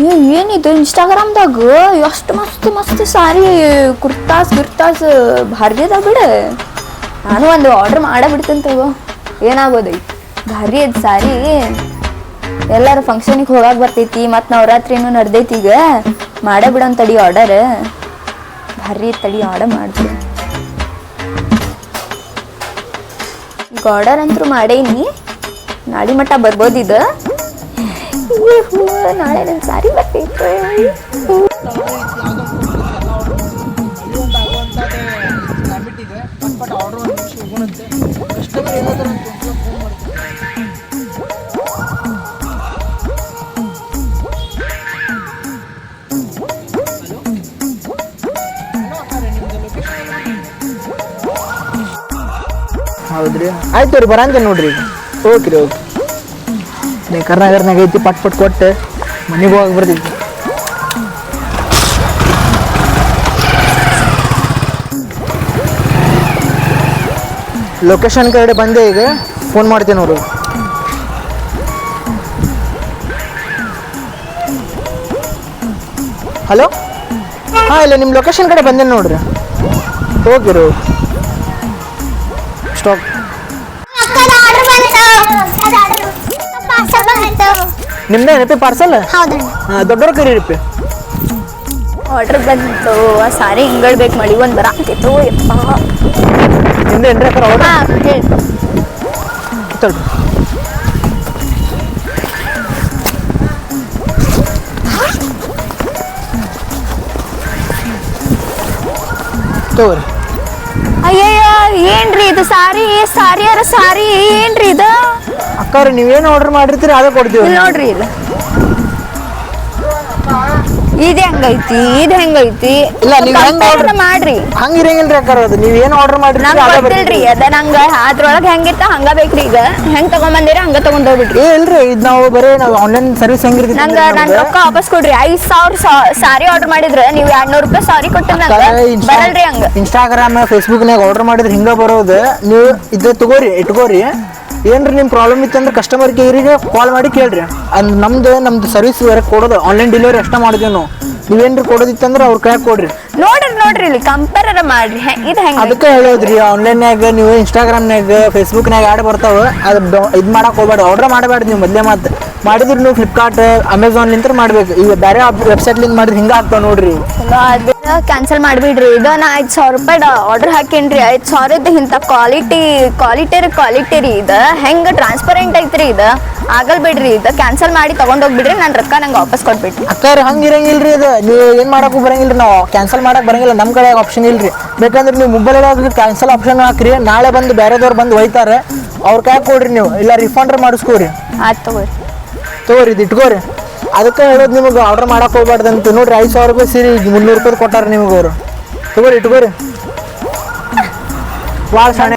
ಏ, ಏನಿದು ಇನ್ಸ್ಟಾಗ್ರಾಮ್ದಾಗ? ಎಷ್ಟು ಮಸ್ತ್ ಮಸ್ತ್ ಸಾರಿ, ಕುರ್ತಾಸ್, ಗಿರ್ತಾಸ್ ಭಾರಿ ಅದ ಬಿಡ. ನಾನು ಒಂದು ಆರ್ಡರ್ ಮಾಡ ತಗೋ. ಏನಾಗೋದೈತಿ ಭಾರಿ ಅದ ಸಾರಿ ಎಲ್ಲರೂ ಫಂಕ್ಷನಿಗೆ ಹೋಗಾಕ ಬರ್ತೈತಿ, ಮತ್ತು ನವರಾತ್ರಿನೂ ನಡ್ದೈತಿ ಈಗ. ಮಾಡೇ ಬಿಡೋನ್ ತಡಿ ಆರ್ಡರ್ ಭಾರಿ ತಡಿ ಆರ್ಡರ್ ಮಾಡ್ತೀನಿ ಈಗ ಆರ್ಡರ್ ಅಂತೂ ಮಾಡೇನಿ. ನಾಳೆ ಮಟ್ಟ ಹೂವು ನಾಳೆ ನನ್ನ ಸಾರಿ ಬರ್ತೈತೆ ಹೌದ್ರಿ? ಆಯ್ತು ರೀ ಬರಂತೆ ನೋಡ್ರಿ ಓಕೆ ರೀ ಓಕೆ ಬೇಕಾರ್ನಾಗರ್ನಾಗ ಐತಿ, ಪಟ್ ಪಟ್ ಕೊಟ್ಟು ಮನೆಗೆ ಹೋಗಿ ಬರ್ತಿದ್ವಿ ಲೊಕೇಶನ್ ಕಡೆ ಬಂದೆ ಈಗ ಫೋನ್ ಮಾಡ್ತೀನಿ ಅವರು ಹಲೋ ಹಾಂ, ಇಲ್ಲ ನಿಮ್ಮ ಲೊಕೇಶನ್ ಕಡೆ ಬಂದೆ ನೋಡ್ರಿ. ಹೋಗಿರು. ಸ್ಟಾಪ್ ಅಕ್ಕದ ಆರ್ಡರ್ ಬಂತು ಅಕ್ಕದ ಆರ್ಡರ್ ಪಾರ್ಸಲ್ ಬಂತು ನಿಮ್ದೇ ಏನಪ್ಪಿ ಪಾರ್ಸಲ್ ಹೌದಣ್ಣ ದೊಡ್ಡವ್ರ ಕರೀರಿಪ್ಪಿ ಆರ್ಡರ್ ಬಂತು. ಆ ಸಾರಿ ಹಿಂಗಳು ಬೇಕು ಮಳಿ ಒಂದು ಬರಾಕೈತು ಯಪ್ಪ. ನಿಮ್ದು ಏನ್ರಿ ಅಕ್ಕ ಆರ್ಡರ್ ತಗೋರಿ. ಅಯ್ಯಯ್ಯೋ ಏನ್ರಿ ಇದು ಸಾರಿ ಸಾರಿ ಅರ ಸಾರಿ ಏನ್ರಿ ಇದು? ಅಕ್ಕಾರಿ ನೀವೇನು ಆರ್ಡರ್ ಮಾಡಿರ್ತೀರಿ ಅದೇ ಕೊಡ್ತೀವಿ. ಇಲ್ಲಿ ನೋಡ್ರಿ ಇಲ್ಲ. ಇದು ಹೆಂಗೈತಿ ಇದು ಹೆಂಗೈತಿ? ಇಲ್ಲ, ನೀವ್ ಹೆಂಗ್ Compare order- ಮಾಡ್ರಿ. ಹಂಗ ಇರಂಗಿಲ್ರಿ ಅಕ್ಕಾರ ಅದು ನೀವು ಏನು ಆರ್ಡರ್ ಮಾಡಿರ್ತೀರಿ ನಂಗೆ ಅದೇ ಗೊತ್ತಿಲ್ರಿ ಅದ ನಂಗ ಅದ್ರೊಳಗೆ ಹೆಂಗಿತ್ತ ಹಂಗ ಬೇಕ್ರಿ ಈಗ. ಹೆಂಗ್ ತಗೊಂಬಂದಿರ ಹಂಗ ತಗೊಂಡ್ ಹೋಗ್ಬಿಡ್ರಿ ಏ ಇಲ್ರಿ ಇದು ನಾವು ಬರೀ ನಾವು ಆನ್ಲೈನ್ ಸರ್ವಿಸ್ ಹೆಂಗಿರ್ತೀವಿ ನಂಗ ನನ್ ರೊಕ್ಕ ವಾಪಸ್ ಕೊಡ್ರಿ. ಐದ್ ಸಾವಿರ ಸಾರಿ ಆರ್ಡರ್ ಮಾಡಿದ್ರ ನೀವ್ ಎರಡ್ನೂರ್ ರೂಪಾಯಿ ಸಾರಿ ಕೊಟ್ಟಿರ ನಂಗ. ಬರಲ್ರಿ ಹಂಗ. ಇನ್ಸ್ಟಾಗ್ರಾಮ್ ಫೇಸ್ಬುಕ್ನಾಗ ಆರ್ಡರ್ ಮಾಡಿದ್ರೆ ಹಿಂಗ ಬರೋದು. ನೀವು ಇದು ತಗೋರಿ ಇಟ್ಕೋರಿ. ಏನ್ರಿ ನಿಮ್ಮ ಪ್ರಾಬ್ಲಮ್ ಇತ್ತಂದ್ರೆ ಕಸ್ಟಮರ್ ಕೇರಿಗೆ ಕಾಲ್ ಮಾಡಿ ಕೇಳ್ರಿ. ಅಂದ್ ನಮ್ದು ನಮ್ದು ಸರ್ವಿಸ್ ಬೇರೆ ಕೊಡೋದು ಆನ್ಲೈನ್ ಡೆಲಿವರಿ ಅಷ್ಟೇ ಮಾಡಿದೀವಿ ನಾವು. ನೀವೇನ್ರಿ ಕೊಡೋದಿತ್ತಂದ್ರೆ ಅವ್ರ ಕೈ ಕೊಡ್ರಿ. ನೋಡ್ರಿ ನೋಡ್ರಿ ಇಲ್ಲಿ ಕಂಪೇರ್ ಮಾಡ್ರಿ. ಹೆ- ಇದು ಹೆಂಗ ಅದಕ್ಕೆ ಹೇಳೋದ್ರಿ ಆನ್ಲೈನ್ಯಾಗ ನೀವು ಇನ್ಸ್ಟಾಗ್ರಾಮ್ನಾಗ ಫೇಸ್ಬುಕ್ನಾಗ ಆ್ಯಡ್ ಬರ್ತಾವೆ ಅದು ಇದು ಮಾಡಕ್ ಹೋಗ್ಬೇಡ ಆರ್ಡರ್ ಮಾಡಬೇಡ ನೀವು ಮೊದಲೇ ಮಾತು. ಮಾಡಿದ್ರೆ ನೀವು ಫ್ಲಿಪ್ಕಾರ್ಟ್ ಅಮೆಝಾನ್ಲಿಂತ ಮಾಡಬೇಕು. ಮಾಡ್ಬೇಕು ಈಗ ಬೇರೆ ವೆಬ್ಸೈಟ್ಲಿಂದ ಮಾಡಿದ್ರೆ ಹಿಂಗೆ ಆಗ್ತಾವೆ ನೋಡ್ರಿ. ಕ್ಯಾನ್ಸಲ್ ಮಾಡಿಬಿಡ್ರಿ. ಇದು ನಾ ಐದು ಸಾವಿರ ರೂಪಾಯಿ ಆರ್ಡರ್ ಹಾಕೇನ್ರಿ. ಐದು ಸಾವಿರದ ಇಂಥ ಕ್ವಾಲಿಟಿ ಕ್ವಾಲಿಟಿ ಕ್ವಾಲಿಟಿ ರೀ ಇದು. ಹೆಂಗೆ ಟ್ರಾನ್ಸ್ಪರೆಂಟ್ ಐತ್ರಿ ಇದು. ಆಗಲ್ ಬಿಡ್ರಿ. ಇದು ಕ್ಯಾನ್ಸಲ್ ಮಾಡಿ ತಗೊಂಡೋಗ್ಬಿಡ್ರಿ ನಾನು ರೊಕ್ಕ ನಂಗೆ ವಾಪಸ್ ಕೊಟ್ಬಿಟ್ರಿ ಅಕ್ಕಾರ ಹಂಗೆ ಇರಂಗಿಲ್ರಿ ಇದು. ನೀವು ಏನು ಮಾಡೋಕ್ಕೂ ಬರಂಗಿಲ್ಲ ರೀ ನಾವು. ಕ್ಯಾನ್ಸಲ್ ಮಾಡೋಕ್ಕೆ ಬರಂಗಿಲ್ಲ. ನಮ್ಮ ಕಡೆ ಆಪ್ಷನ್ ಇಲ್ರಿ. ಬೇಕಂದ್ರೆ ನೀವು ಮೊಬೈಲ್ ಕ್ಯಾನ್ಸಲ್ ಆಪ್ಷನ್ ಹಾಕ್ರಿ. ನಾಳೆ ಬಂದು ಬೇರೆದವ್ರು ಬಂದು ಒಯ್ತಾರೆ. ಅವ್ರ ಕ್ಯಾಕ್ ಕೊಡ್ರಿ ನೀವು. ಇಲ್ಲ ರಿಫಂಡ್ ಮಾಡಿಸ್ಕೋರಿ. ಆಯ್ತು ತಗೋರಿ. ತಗೋರಿ ಇದು ಇಟ್ಕೋರಿ. ಅದಕ್ಕೆ ಹೇಳೋದು ನಿಮಗೆ ಆರ್ಡರ್ ಮಾಡಕ್ ಹೋಗ್ಬಾರ್ದಂತ. ನೋಡ್ರಿ ಐದು ಸಾವಿರ ರೂಪಾಯಿ ಸೀರೆ ಮುನ್ನೂರು ರೂಪಾಯಿ ಕೊಟ್ಟಾರ ನಿಮಗೆ ಅವರು. ತಗೋರಿ ಇಟ್ಕೋರಿ. ಭಾಳ ಸಣ್ಣ